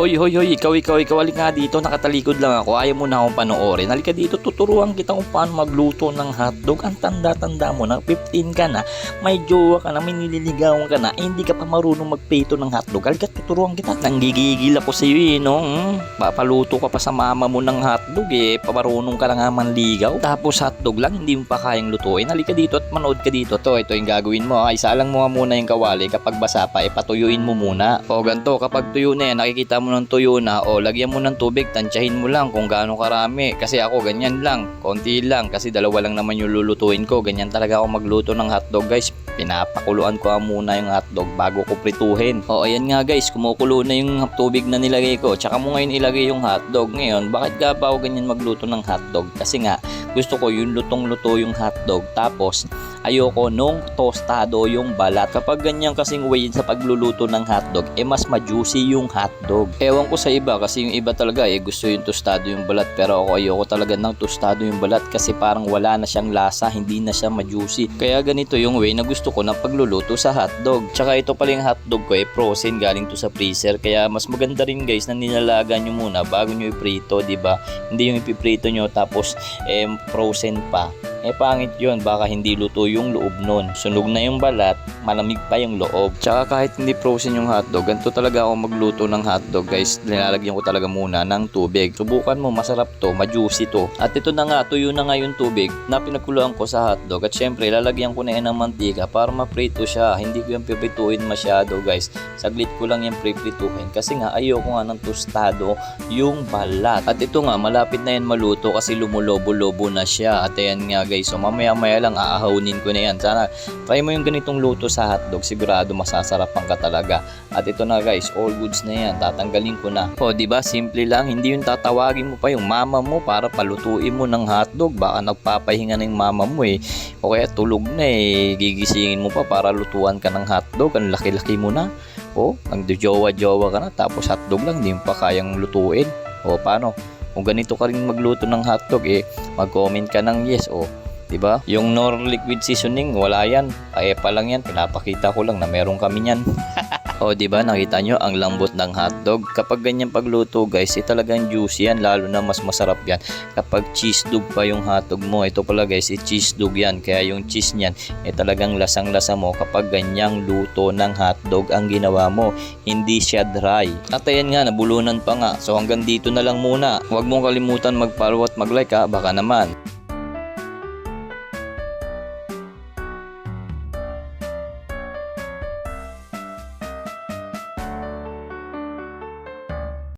Hoy, hoy, hoy, ikaw, ikaw, ikaw, halika nga dito, nakatalikod lang ako, ayaw mo na akong panoorin. Halika dito, tuturuan kita kung paano magluto ng hotdog. Ang tanda-tanda mo na, 15 ka na, may jowa ka na, may nililigawan ka na, eh, hindi ka pa marunong magprito ng hotdog. Halika, tuturuan kita. Nanggigigil ako sa iyo, eh, no? Hmm, papaluto ka pa sa mama mo ng hotdog, eh, pamarunong ka na nga manligaw. Tapos hotdog lang, hindi mo pa kayang lutuin. Halika dito at manood ka dito. To, ito yung gagawin mo. Isa lang mo muna yung kawali. Kapag basa pa, eh, patuyuin mo muna. O ganito, kapag tuyo na yan, nakikita mo ng tuyo na, o lagyan mo ng tubig, tansyahin mo lang kung gaano karami. Kasi ako, ganyan lang. Konti lang. Kasi dalawa lang naman yung lulutuin ko. Ganyan talaga ako magluto ng hotdog, guys. Pinapakuluan ko muna yung hotdog bago ko prituhin. O, ayan nga guys, kumukulo na yung tubig na nilagay ko. Tsaka mo ngayon ilagay yung hotdog. Ngayon, bakit ka ba ako ganyan magluto ng hotdog? Kasi nga, gusto ko yung lutong-luto yung hotdog. Tapos, ayoko nung tostado yung balat. Kapag ganyan kasing way sa pagluluto ng hotdog, eh mas ma-juicy yung hotdog. Ewan ko sa iba kasi yung iba talaga eh gusto yung tostado yung balat pero ako ayoko talaga ng tostado yung balat kasi parang wala na siyang lasa, hindi na siya ma-juicy. Kaya ganito yung way na gusto ko ng pagluluto sa hotdog. Tsaka ito pala yung hotdog ko eh frozen galing to sa freezer kaya mas maganda rin guys na nilalaga nyo muna bago nyo iprito, ba? Hindi yung ipiprito nyo tapos eh, frozen pa eh pangit yun. Baka hindi luto yung loob nun. Sunog na yung balat malamig pa yung loob. Tsaka kahit hindi frozen yung hotdog ganito talaga ako magluto ng hotdog guys. Nilalagyan ko talaga muna ng tubig. Subukan mo masarap to ma-juicy to. At ito na nga tuyo na nga yung tubig na pinagkuluan ko sa hotdog. At syempre lalagyan ko na yan ng mantika para maprito siya. Hindi ko yung pipituin masyado guys. Saglit ko lang yung priprituhin kasi nga ayoko nga ng tostado yung balat. At ito nga malapit na yan maluto kasi lumulobo-lobo na siya. At ayan nga guys. So mamaya maya lang aahaw-nin ko na yan. Sana try mo yung ganitong luto sa hotdog sigurado masasarapan ka talaga. At ito na guys all goods na yan. Tatanggalin ko na. O di ba? Simple lang. Hindi yung tatawagin mo pa yung mama mo para palutuin mo ng hotdog. Baka nagpapahinga na yung mama mo eh. O kaya tulog na eh. Gigisingin mo pa para lutuan ka ng hotdog. Ang laki-laki mo na. O ang jowa-jowa ka na. Tapos hotdog lang hindi mo pa kayang lutuin. O paano? Kung ganito ka rin magluto ng hotdog eh mag-comment ka ng yes. O 'di ba? Yung nor liquid seasoning wala yan. Kaya pa lang yan, pinapakita ko lang na meron kami niyan. o 'di ba nakita nyo ang lambot ng hotdog. Kapag ganyan pagluto guys, eh talagang juicy yan lalo na mas masarap yan kapag cheese dog pa yung hotdog mo. Ito pala guys, eh, cheese dog yan. Kaya yung cheese niyan eh talagang lasang-lasa mo kapag ganyang luto ng hotdog ang ginawa mo. Hindi siya dry. At ayan nga, nabulunan pa nga. So hanggang dito na lang muna. Huwag mong kalimutan mag-follow at mag-like ha, baka naman.